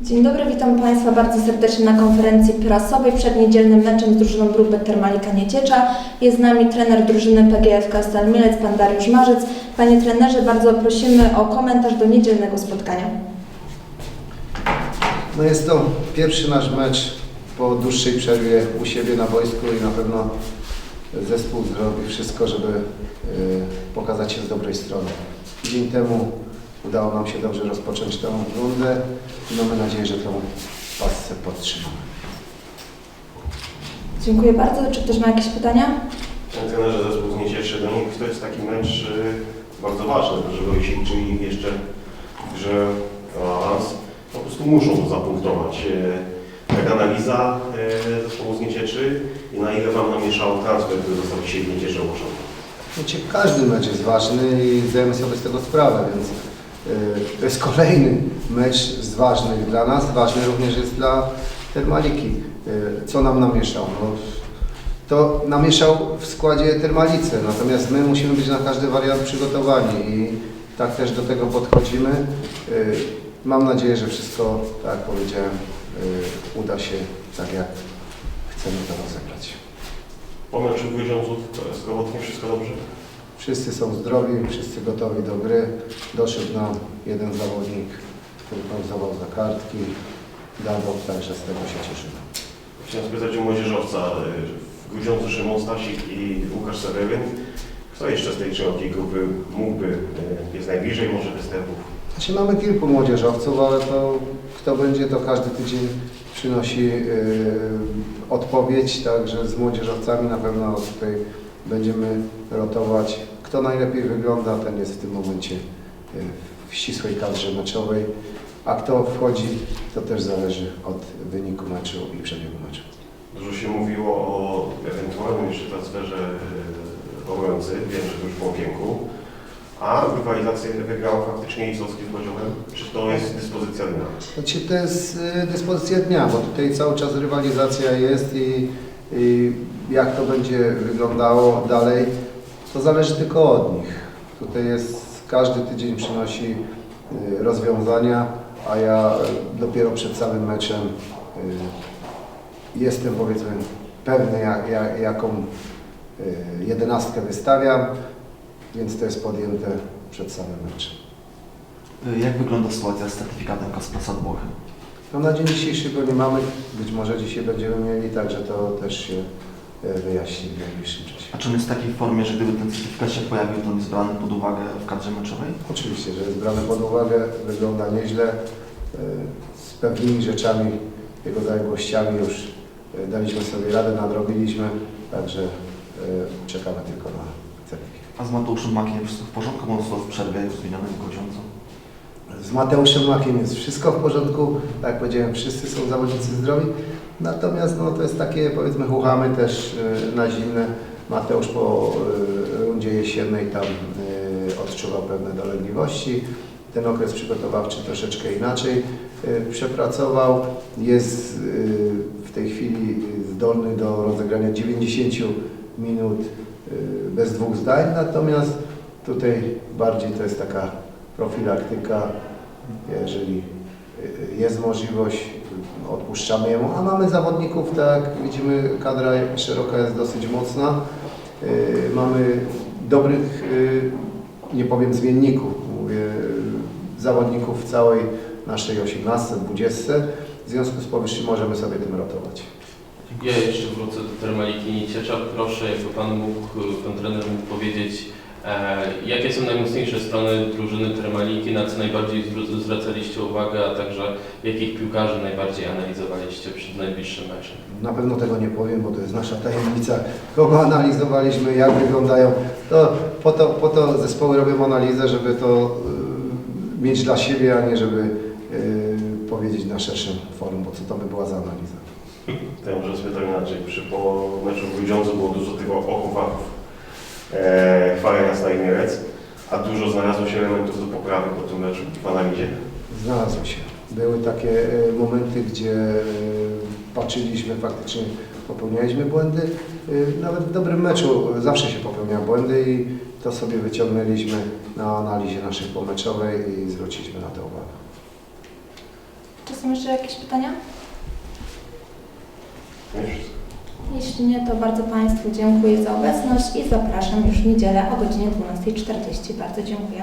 Dzień dobry, witam Państwa bardzo serdecznie na konferencji prasowej przed niedzielnym meczem z drużyną grupy Termalika Nieciecza. Jest z nami trener drużyny PGFK Stal Mielec, pan Dariusz Marzec. Panie trenerze, bardzo prosimy o komentarz do niedzielnego spotkania. No jest to pierwszy nasz mecz po dłuższej przerwie u siebie na boisku i na pewno zespół zrobi wszystko, żeby y, pokazać się z dobrej strony. Dzień temu udało nam się dobrze rozpocząć tę rundę i mamy nadzieję, że tą pasce podtrzymamy. Dziękuję bardzo. Czy ktoś ma jakieś pytania? Trenerze, zespół z nich to jest taki mecz y, bardzo ważny, żeby oni się liczyli jeszcze w grze o awans. Po prostu muszą zapunktować. Y, Jak analiza y, zespołu z Niecieczy i na ile Wam namieszało transfer, który został dzisiaj w Niecieczy ogłoszony? Wiecie, każdy mecz jest ważny i zdajemy sobie z tego sprawę, więc to jest kolejny mecz z ważnych dla nas, ważny również jest dla Termaliki. Y, co nam namieszał? No, to namieszał w składzie Termalice, natomiast my musimy być na każdy wariant przygotowani i tak też do tego podchodzimy. Y, mam nadzieję, że wszystko, tak jak powiedziałem, uda się tak jak chcemy to rozegrać. Po meczu Grudziądzów zdrowotnie wszystko dobrze? Wszyscy są zdrowi, wszyscy gotowi do gry. Doszedł nam jeden zawodnik, który pauzował za kartki. Dawok, także z tego się cieszymy. Chciałem spytać o młodzieżowca. y, W Grudziądzu Szymon Stasik i Łukasz Seweryn. Kto jeszcze z tej trzeciej grupy mógłby, y, jest najbliżej może występów? Znaczy mamy kilku młodzieżowców, ale to kto będzie, to każdy tydzień przynosi yy, odpowiedź, także z młodzieżowcami na pewno tutaj będziemy rotować. Kto najlepiej wygląda, ten jest w tym momencie yy, w ścisłej kadrze meczowej, a kto wchodzi, to też zależy od wyniku meczu i przebiegu meczu. Dużo się mówiło o ewentualnym jeszcze transferze obrońcy, wiem, że już po okienku, a rywalizację wygrał faktycznie Isowski z Bodziołem. Czy to jest dyspozycja dnia? Znaczy to jest y, dyspozycja dnia, bo tutaj cały czas rywalizacja jest i, i jak to będzie wyglądało dalej, to zależy tylko od nich. Tutaj jest, każdy tydzień przynosi y, rozwiązania, a ja y, dopiero przed samym meczem jestem powiedzmy pewny jak, jak, jaką jedenastkę wystawiam, więc to jest podjęte przed samym meczem. Jak wygląda sytuacja z certyfikatem Kasprasa Włochy? No na dzień dzisiejszy go nie mamy, być może dzisiaj będziemy mieli, także to też się e, wyjaśni w najbliższym czasie. A czy on jest w takiej formie, że gdyby ten certyfikat się pojawił, to on jest brany pod uwagę w kadrze meczowej? Oczywiście, że jest brany pod uwagę, wygląda nieźle, e, z pewnymi rzeczami, jego zaległościami już e, daliśmy sobie radę, nadrobiliśmy, także czekamy tylko na. A z Mateuszem Makiem wszystko w porządku, bo on został w przerwie już zmieniony w Grudziądzu. Z Mateuszem Makiem jest wszystko w porządku, tak jak powiedziałem, wszyscy są zawodnicy zdrowi, natomiast no, to jest takie powiedzmy chuchamy też e, na zimne. Mateusz po e, rundzie jesiennej tam e, odczuwał pewne dolegliwości. Ten okres przygotowawczy troszeczkę inaczej e, przepracował. Jest e, w tej chwili zdolny do rozegrania 90 minut bez dwóch zdań, natomiast tutaj bardziej to jest taka profilaktyka, jeżeli y, jest możliwość, y, odpuszczamy jemu, a mamy zawodników, tak widzimy, kadra szeroka jest dosyć mocna, Y, mamy dobrych, y, nie powiem zmienników, mówię y, zawodników w całej naszej 18, 20, w związku z powyższym możemy sobie tym rotować. Ja jeszcze wrócę do Termaliki Nieciecza. Proszę, jakby Pan mógł, Pan trener mógł powiedzieć, e, jakie są najmocniejsze strony drużyny Termaliki, na co najbardziej zwracaliście uwagę, a także jakich piłkarzy najbardziej analizowaliście przed najbliższym meczem? Na pewno tego nie powiem, bo to jest nasza tajemnica. Kogo analizowaliśmy, jak wyglądają. To po to, po to zespoły robią analizę, żeby to y, mieć dla siebie, a nie żeby y, powiedzieć na szerszym forum, bo co to by była za analiza. To ja może spytam inaczej. Przy po meczu w Grudziądzu było dużo tych ochłapów e, chwalenia i Mielec, a dużo znalazło się elementów do poprawy po tym meczu w analizie. Znalazły się. Były takie y, momenty, gdzie y, patrzyliśmy faktycznie, popełnialiśmy błędy. Y, Nawet w dobrym meczu zawsze się popełnia błędy i to sobie wyciągnęliśmy na analizie naszej pomeczowej i zwróciliśmy na to uwagę. Czy są jeszcze jakieś pytania? Jeśli nie, to bardzo Państwu dziękuję za obecność i zapraszam już w niedzielę o godzinie 12.40. Bardzo dziękuję.